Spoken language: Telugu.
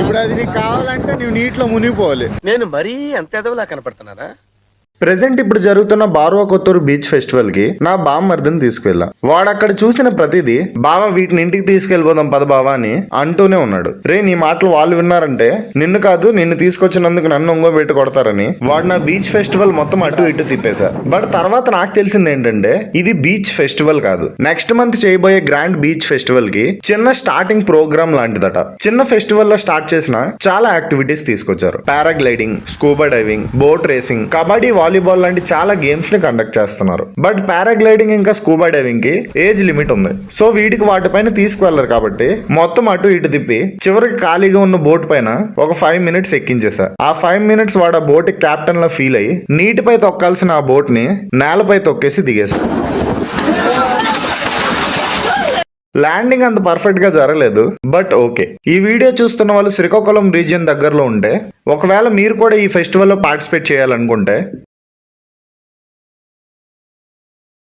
ఇప్పుడు అది నీకు కావాలంటే నువ్వు నీటిలో మునిగిపోవాలి. నేను మరీ అంత ఎదవలా కనపడుతున్నారా ప్రెసెంట్ ఇప్పుడు జరుగుతున్న బార్వా కొత్తూరు బీచ్ ఫెస్టివల్కి నా బామ్మర్దిని తీసుకువెళ్ళా. వాడు అక్కడ చూసిన ప్రతిదీ బావా వీటిని ఇంటికి తీసుకెళ్ళిపోదాం పద బావా అని అంటూనే ఉన్నాడు. రే నీ మాటలు వాళ్ళు విన్నారంటే నిన్ను కాదు నిన్ను తీసుకొచ్చినందుకు నన్ను ఒంగో పెట్టి కొడతారని వాడు నా బీచ్ ఫెస్టివల్ మొత్తం అటు ఇటు తిప్పేశారు బట్ తర్వాత నాకు తెలిసింది ఏంటంటే ఇది బీచ్ ఫెస్టివల్ కాదు. నెక్స్ట్ మంత్ చేయబోయే గ్రాండ్ బీచ్ ఫెస్టివల్కి చిన్న స్టార్టింగ్ ప్రోగ్రామ్ లాంటిదట. చిన్న ఫెస్టివల్లో స్టార్ట్ చేసిన చాలా యాక్టివిటీస్ తీసుకొచ్చారు. Paragliding scuba diving boat racing kabaddi volleyball లాంటి చాలా గేమ్స్ని కండక్ట్ చేస్తున్నారు. బట్ పారాగ్లైడింగ్ ఇంకా స్కూబా డైవింగ్కి ఏజ్ లిమిట్ ఉంది. సో వీటికి వాటిపైన తీసుకువెళ్ళరు కాబట్టి మొత్తం అటు ఇటు తిప్పి చివరికి ఖాళీగా ఉన్న బోట్ పైన ఒక ఫైవ్ మినిట్స్ ఎక్కించేసా ఆ ఫైవ్ మినిట్స్ వాడు ఆ బోట్ కెప్టెన్ లా ఫీల్ అయ్యి నీటిపై తొక్కాల్సిన ఆ బోట్ని నేలపై తొక్కేసి దిగేశా ల్యాండింగ్ అంత పర్ఫెక్ట్గా జరగలేదు బట్ ఓకే ఈ వీడియో చూస్తున్న వాళ్ళు శ్రీకాకుళం రీజియన్ దగ్గరలో ఉంటే ఒకవేళ మీరు కూడా ఈ ఫెస్టివల్లో పార్టిసిపేట్ చేయాలనుకుంటే